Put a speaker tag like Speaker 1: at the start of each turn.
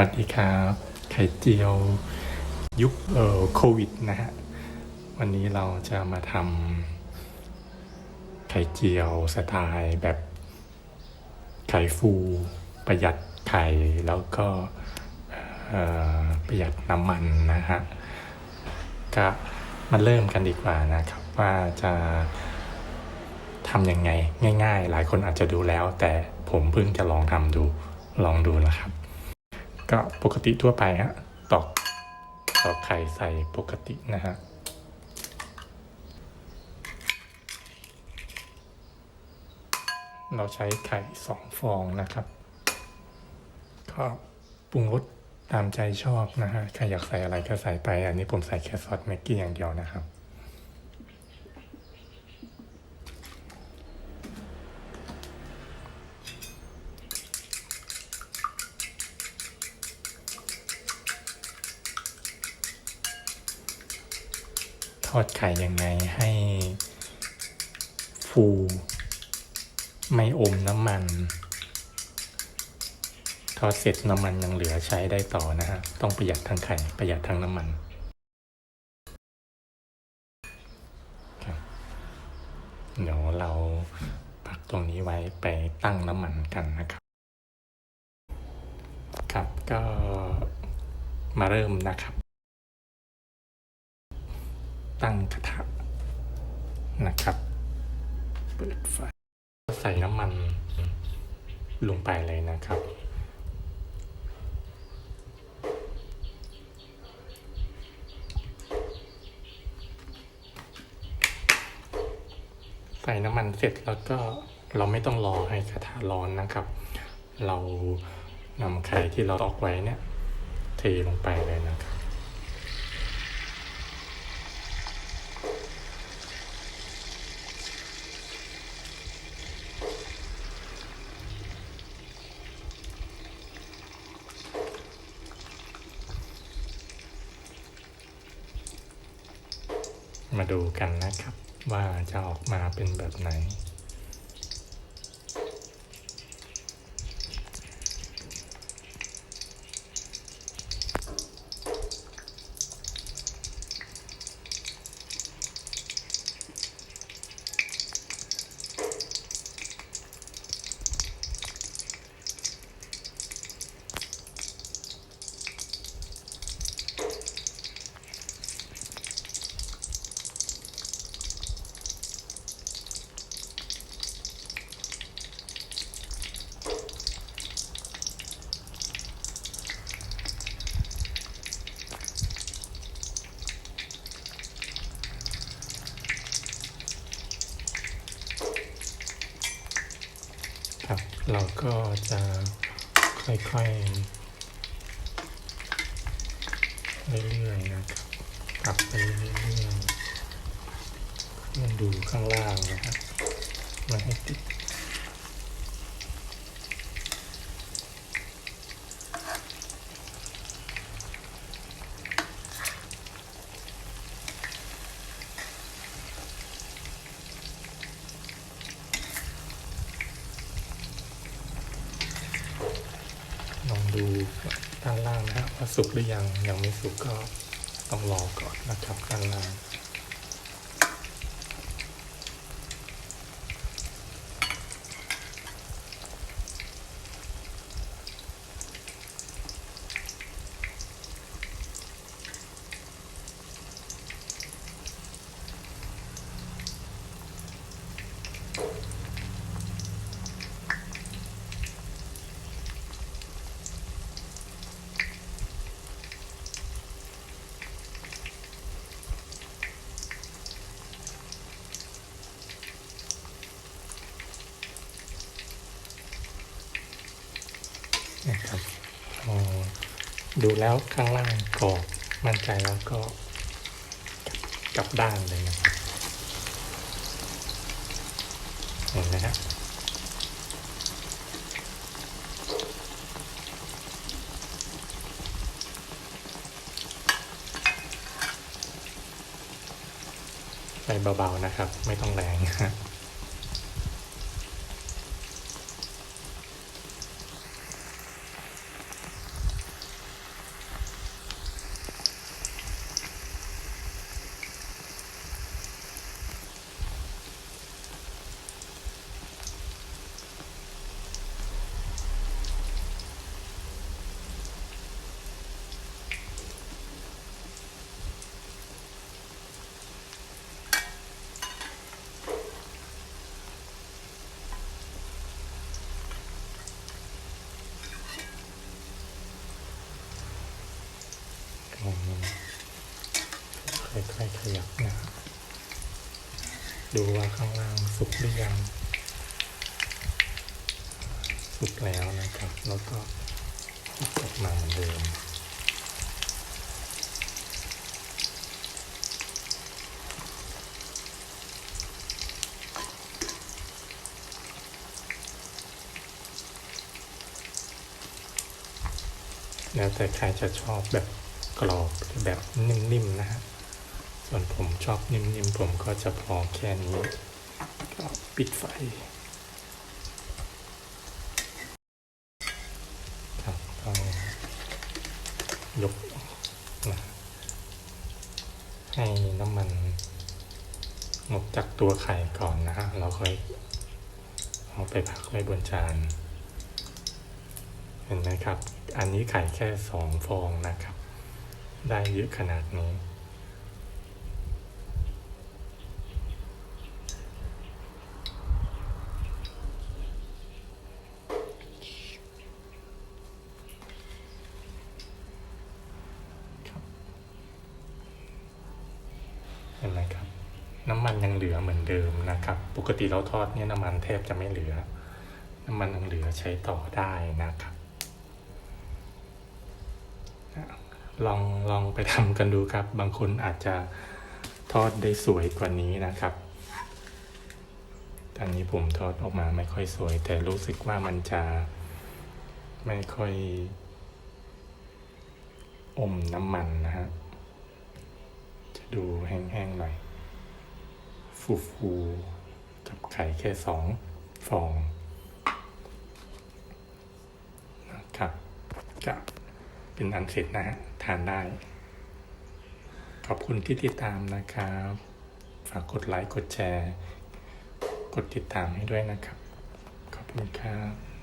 Speaker 1: วัสดีครับไข่เจียวยุคเอ่อโควิดนะฮะวันนี้เราจะมาทำไข่เจียวสไตล์แบบไข่ฟูประหยัดไข่แล้วก็ประหยัดน้ำมันนะฮะก็มาเริ่มกันดีกว่านะครับว่าจะทำยังไงง่าย ๆ หลายคนอาจจะดูแล้ว แต่ผมเพิ่งจะลองทำดูลองดูนะครับ ก็ปกติทั่วไปฮะตอกตอกไข่ใส่ปกตินะฮะเราใช้ไข่สองฟองนะครับก็ปรุงรสตามใจชอบนะฮะใครอยากใส่อะไรก็ใส่ไป อันนี้ผมใส่แค่ซอสแม็กกี้อย่างเดียวนะครับ ดไข่ยังไงให้ฟูไม่อมน้ำมัน ทอดเสร็จน้ำมันยังเหลือใช้ได้ต่อนะฮะ ต้องประหยัดทั้งไข่ประหยัดทั้งน้ำมันเดี๋ยวเราพักตรงนี้ไว้ไปตั้งน้ำมันกันนะครับ ครับก็มาเริ่มนะครับ ตั้งกระทะนะครับเปิดไฟใส่น้ำมันลงไปเลยนะครับ ใส่น้ำมันเสร็จแล้วก็เราไม่ต้องรอให้กระทะร้อนนะครับ เรานำไข่ที่เราตอกไว้เนี่ยเทลงไปเลยนะครับ มาดูกันนะครับ ว่าจะออกมาเป็นแบบไหน เราก็จะค่อยๆ เรื่อยๆนะครับปรับไปเรื่อยๆมันดูข้างล่างนะครับไมาให้ติด ลองดูด้านล่างนะครับว่า สุกหรือยังยังไม่สุกก็ต้องรอก่อนนะครับด้านล่าง นะครับพอ ดูแล้วข้างล่างกรอบมั่นใจแล้วก็กลับด้านเลยนะครับเห็นไหมฮะไปเบาๆนะครับ ไม่ต้องแรง นะฮะยับนะครับดูว่าข้างล่างสุกหรือยัง สุกแล้วนะครับ แล้วก็กลับมาเหมือนเดิมแล้วแต่ใครจะชอบแบบ รอบแบบนิ่มๆนะฮะส่วนผมชอบนิ่มๆผมก็จะพอแค่นี้ก็ปิดไฟครับก็ยกออกนะให้น้ำมันหมดจากตัวไข่ก่อนนะฮะเราค่อยเอาไปพักไว้บนจานเห็นไหมครับ อันนี้ไข่แค่สองฟองนะครับ ได้เยอะขนาดนี้ เห็นไหมครับ น้ำมันยังเหลือเหมือนเดิมนะครับ ปกติเราทอดเนี่ยน้ำมันแทบจะไม่เหลือ น้ำมันยังเหลือใช้ต่อได้นะครับ ลองลองไปทำกันดูครับ บางคนอาจจะทอดได้สวยกว่านี้นะครับตอนนี้ผมทอดออกมาไม่ค่อยสวย แต่รู้สึกว่ามันจะไม่ค่อยอมน้ำมันนะฮะ จะดูแห้งๆหน่อย ฟูๆกับไข่แค่สองฟองนะครับกับ เป็นอันเสร็จนะฮะทานได้ ขอบคุณที่ติดตามนะครับ ฝากกดไลค์กดแชร์ กดติดตามให้ด้วยนะครับ ขอบคุณครับ